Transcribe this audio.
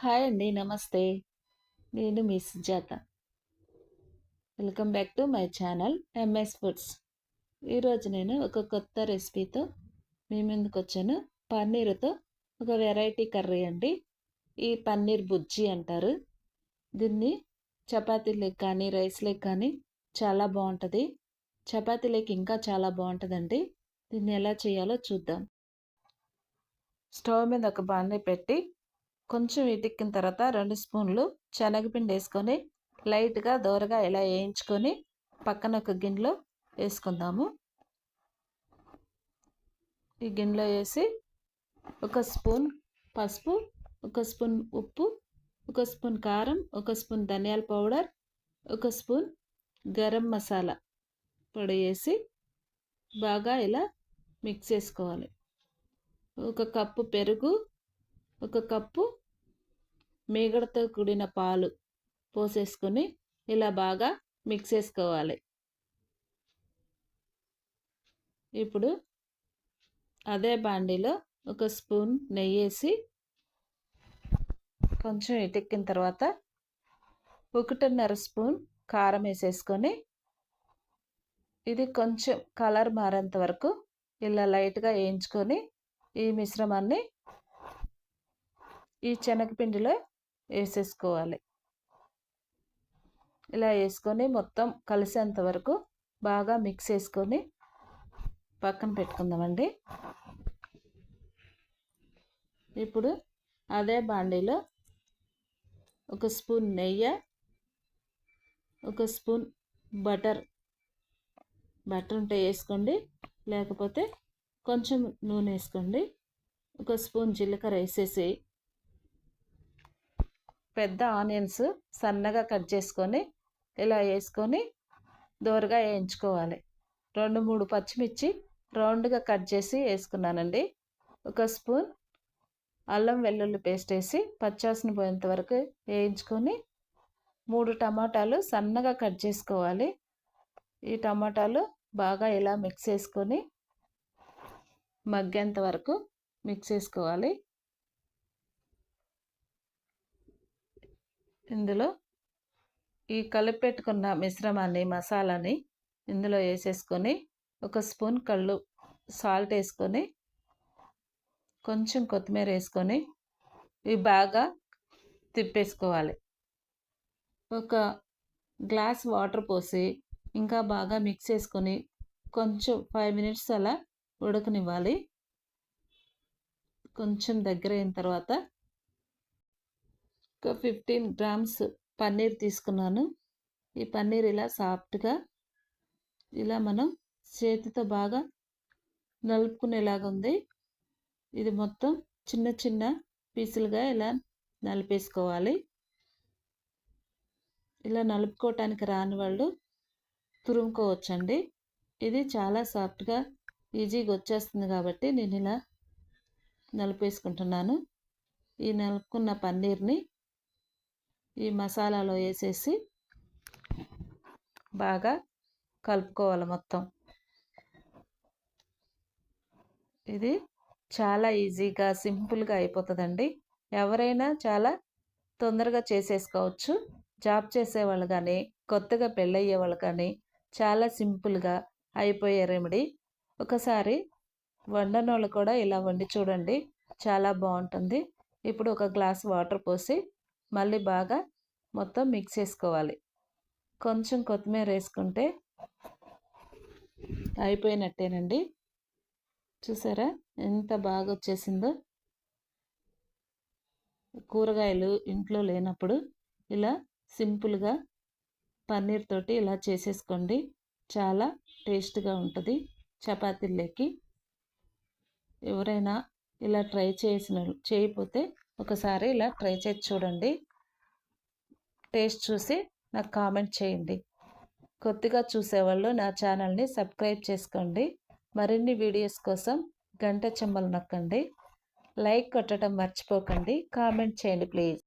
Hi అండి నమస్తే. నేను మీ Sujatha. Welcome back to my channel MS foods. ఈరోజు నేను ఒక కొత్త రెసిపీతో మీ ముందుకు వచ్చాను. పన్నీరుతో ఒక వెరైటీ కర్రీ అండి. ఈ పన్నీర్ బుజ్జి అంటారు. దీన్ని చపాతీలకు కానీ రైస్లకు కానీ చాలా బాగుంటుంది. చపాతీలకు ఇంకా చాలా బాగుంటుందండి. దీన్ని ఎలా చేయాలో చూద్దాం. స్టవ్ మీద ఒక బాండీ పెట్టి కొంచెం ఇటిక్కిన తర్వాత రెండు స్పూన్లు శనగపిండి వేసుకొని లైట్గా దోరగా ఇలా వేయించుకొని పక్కన ఒక గిన్నెలో వేసుకుందాము. ఈ గిన్నెలో వేసి ఒక స్పూన్ పసుపు ఒక స్పూన్ ఉప్పు ఒక స్పూన్ కారం ఒక స్పూన్ ధనియాల పౌడర్ ఒక స్పూన్ గరం మసాలా పొడి వేసి బాగా ఇలా మిక్స్ చేసుకోవాలి. ఒక కప్పు పెరుగు ఒక కప్పు మీగడతో కూడిన పాలు పోసేసుకొని ఇలా బాగా మిక్స్ చేసుకోవాలి. ఇప్పుడు అదే బాండీలో ఒక స్పూన్ నెయ్యి వేసి కొంచెం ఇటెక్కిన తర్వాత ఒకటిన్నర స్పూన్ కారం వేసేసుకొని ఇది కొంచెం కలర్ మారేంత వరకు ఇలా లైట్గా వేయించుకొని ఈ మిశ్రమాన్ని ఈ శనగపిండిలో వేసేసుకోవాలి ఇలా వేసుకొని మొత్తం కలిసేంత వరకు బాగా మిక్స్ చేసుకొని పక్కన పెట్టుకుందామండి. ఇప్పుడు అదే బాండీలో ఒక స్పూన్ నెయ్యి ఒక స్పూన్ బటర్ బటర్ ఉంటే వేసుకోండి లేకపోతే కొంచెం నూనె వేసుకోండి ఒక స్పూన్ జీలకర్ర వేసేసి పెద్ద ఆనియన్స్ సన్నగా కట్ చేసుకొని ఇలా వేసుకొని దోరగా వేయించుకోవాలి. రెండు మూడు పచ్చిమిర్చి రౌండ్గా కట్ చేసి వేసుకున్నానండి. ఒక స్పూన్ అల్లం వెల్లుల్లి పేస్ట్ వేసి పచ్చాసన పోయేంత వరకు వేయించుకొని మూడు టమాటాలు సన్నగా కట్ చేసుకోవాలి. ఈ టమాటాలు బాగా ఇలా మిక్స్ చేసుకొని మగ్గేంత వరకు మిక్స్ చేసుకోవాలి. ఇందులో ఈ కలిపెట్టుకున్న మిశ్రమాన్ని మసాలాని ఇందులో వేసేసుకొని ఒక స్పూన్ కళ్ళు సాల్ట్ వేసుకొని కొంచెం కొత్తిమీర వేసుకొని ఇవి బాగా తిప్పేసుకోవాలి. ఒక గ్లాస్ వాటర్ పోసి ఇంకా బాగా మిక్స్ చేసుకొని కొంచెం ఫైవ్ మినిట్స్ అలా ఉడకనివ్వాలి. కొంచెం దగ్గర అయిన తర్వాత ఒక ఫిఫ్టీన్ గ్రామ్స్ పన్నీర్ తీసుకున్నాను. ఈ పన్నీర్ ఇలా సాఫ్ట్గా ఇలా మనం చేతితో బాగా నలుపుకునేలాగా ఉంది. ఇది మొత్తం చిన్న చిన్న పీసులుగా ఇలా నలిపేసుకోవాలి. ఇలా నలుపుకోవటానికి రాని వాళ్ళు తురుముకోవచ్చండి. ఇది చాలా సాఫ్ట్గా ఈజీగా వచ్చేస్తుంది కాబట్టి నేను ఇలా నలిపేసుకుంటున్నాను. ఈ నలుపుకున్న పన్నీర్ని ఈ మసాలాలో వేసేసి బాగా కలుపుకోవాలి మొత్తం. ఇది చాలా ఈజీగా సింపుల్గా అయిపోతుందండి. ఎవరైనా చాలా తొందరగా చేసేసుకోవచ్చు. జాబ్ చేసేవాళ్ళు కానీ కొత్తగా పెళ్ళయ్యే వాళ్ళు కానీ చాలా సింపుల్గా అయిపోయే రెమెడీ. ఒకసారి వండనోళ్ళు కూడా ఇలా వండి చూడండి. చాలా బాగుంటుంది. ఇప్పుడు ఒక గ్లాస్ వాటర్ పోసి మళ్ళీ బాగా మొత్తం మిక్స్ చేసుకోవాలి. కొంచెం కొత్తిమీర వేసుకుంటే అయిపోయినట్టేనండి. చూసారా? ఎంత బాగా వచ్చేసిందో. కూరగాయలు ఇంట్లో లేనప్పుడు ఇలా సింపుల్గా పన్నీర్ తోటి ఇలా చేసేసుకోండి. చాలా టేస్ట్గా ఉంటుంది. చపాతీల్లోకి. ఎవరైనా ఇలా ట్రై చేసిన చేయకపోతే ఒకసారి ఇలా ట్రై చేసి చూడండి. టేస్ట్ చూసి నాకు కామెంట్ చేయండి. కొద్దిగా చూసేవాళ్ళు నా ఛానల్ని సబ్స్క్రైబ్ చేసుకోండి. మరిన్ని వీడియోస్ కోసం గంట చెమ్మలు నొక్కండి. లైక్ కొట్టడం మర్చిపోకండి. కామెంట్ చేయండి ప్లీజ్.